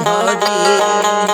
Hare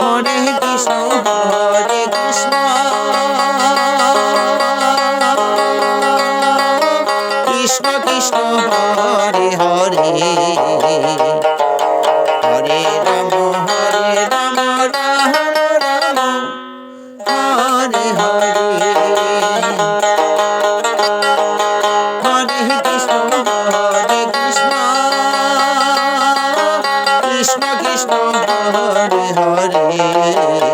Hare Krishna Krishna Hare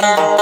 Thank.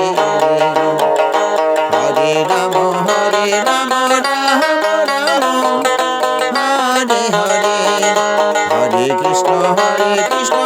你说